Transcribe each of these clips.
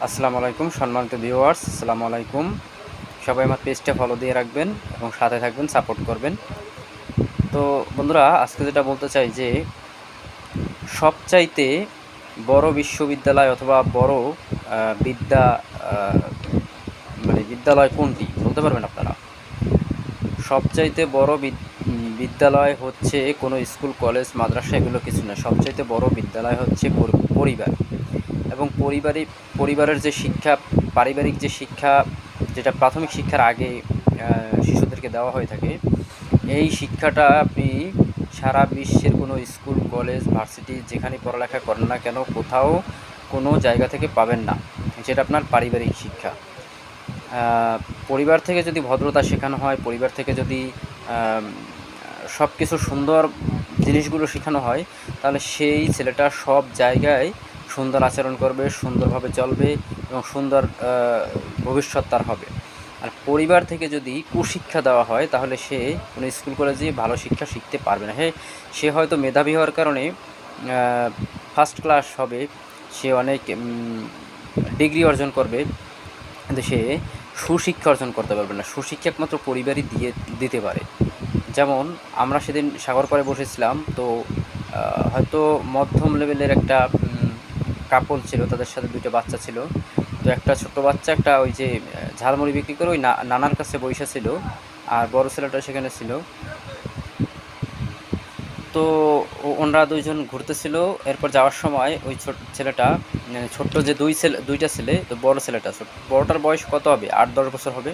আসসালামু আলাইকুম, সম্মানিত ভিউয়ার্স আসসালামু আলাইকুম। সবাই আমার পেজটা ফলো দিয়ে রাখবেন এবং সাথে থাকবেন সাপোর্ট করবেন। তো বন্ধুরা, আজকে যেটা বলতে চাই যে, সবচাইতে বড় বিশ্ববিদ্যালয় অথবা বড় বিদ্যা মানে বিদ্যালয় কোনটি? বলতে পারবেন আপনারা? সবচাইতে বড় বিদ- বিদ্যালয় হচ্ছে কোনো স্কুল, কলেজ, মাদ্রাসা, এগুলো কিছু না। সবচাইতে বড় বিদ্যালয় হচ্ছে পরি- পরিবার। এবং পরিবারিক পরিবারের যে শিক্ষা, পারিবারিক যে শিক্ষা, যেটা প্রাথমিক শিক্ষার আগে শিশুদেরকে দেওয়া হয়ে থাকে, এই শিক্ষাটা আপনি সারা বিশ্বের কোনো স্কুল, কলেজ, ভার্সিটি যেখানে পড়ালেখা করেন না কেন, কোথাও কোনো জায়গা থেকে পাবেন না। যেটা আপনার পারিবারিক শিক্ষা। পরিবার থেকে যদি ভদ্রতা শেখানো হয়, পরিবার থেকে যদি সব কিছু সুন্দর জিনিসগুলো শেখানো হয়, তাহলে সেই ছেলেটা সব জায়গায় সুন্দর আচরণ করবে, সুন্দরভাবে চলবে এবং সুন্দর ভবিষ্যৎ তার হবে। আর পরিবার থেকে যদি কুশিক্ষা দেওয়া হয়, তাহলে সে কোনো স্কুল, কলেজে ভালো শিক্ষা শিখতে পারবে না। হ্যাঁ সে হয়তো মেধাবী হওয়ার কারণে ফার্স্ট ক্লাস হবে, সে অনেক ডিগ্রি অর্জন করবে, কিন্তু সে সুশিক্ষা অর্জন করতে পারবে না। সুশিক্ষা একমাত্র পরিবারই দিয়ে, দিতে পারে। যেমন, আমরা সেদিন সাগর পাড়ে বসেছিলাম, তো হয়তো মধ্যম লেভেলের একটা কাপল ছিল, তাদের সাথে দুইটা বাচ্চা ছিল। তো একটা ছোট্ট বাচ্চা, একটা ওই যে ঝালমুড়ি বিক্রি করে ওই নানার কাছে বৈশা ছিল আর বড় ছেলেটা সেখানে ছিল। তো ওনারা দুইজন ঘুরতেছিল। এরপর যাওয়ার সময় ওই ছোট, ছেলেটা মানে ছোট্ট যে দুই ছেলে, দুইটা ছেলে, তো বড় ছেলেটা বড়টার বয়স কত হবে? আট, দশ বছর হবে।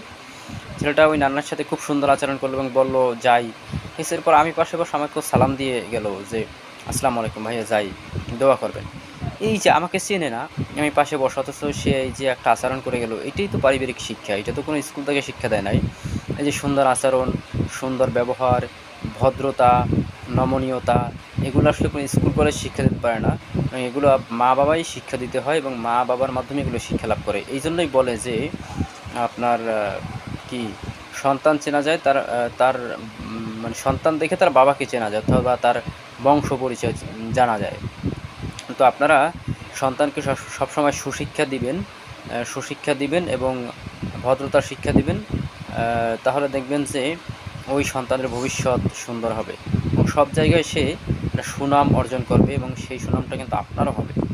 ছেলেটা ওই নান্নার সাথে খুব সুন্দর আচরণ করল এবং বলল, যাই। এরপর আমি পাশে বসে আমাকে সালাম দিয়ে গেল যে, আসসালামু আলাইকুম ভাইয়া, যাই, দোয়া করবেন। এই যে আমাকে চেনে না, আমি পাশে বসা, অথচ সে এই যে একটা আচরণ করে গেল, এটাই তো পারিবারিক শিক্ষা, এটা তো কোনো স্কুল থেকে শিক্ষা দেয় নাই। এই যে সুন্দর আচরণ, সুন্দর ব্যবহার, ভদ্রতা, নমনীয়তা, এগুলো আসলে কোনো স্কুল কলেজ শিক্ষা দিতে পারে না। এগুলো মা বাবাই শিক্ষা দিতে হয় এবং মা বাবার মাধ্যমে এগুলো শিক্ষা লাভ করে। এই জন্যই বলে যে, আপনার কি সন্তান চেনা যায়, তার তার মানে সন্তান দেখে তার বাবাকে চেনা যায়, অথবা তার বংশ পরিচয় জানা যায়। তো আপনারা সন্তানকে সব- সবসময় সুশিক্ষা দিবেন সুশিক্ষা দিবেন এবং ভদ্রতার শিক্ষা দিবেন তাহলে দেখবেন যে ওই সন্তানের ভবিষ্যৎ সুন্দর হবে। এবং সব জায়গায় সে সুনাম অর্জন করবে এবং সেই সুনামটা কিন্তু আপনারও হবে।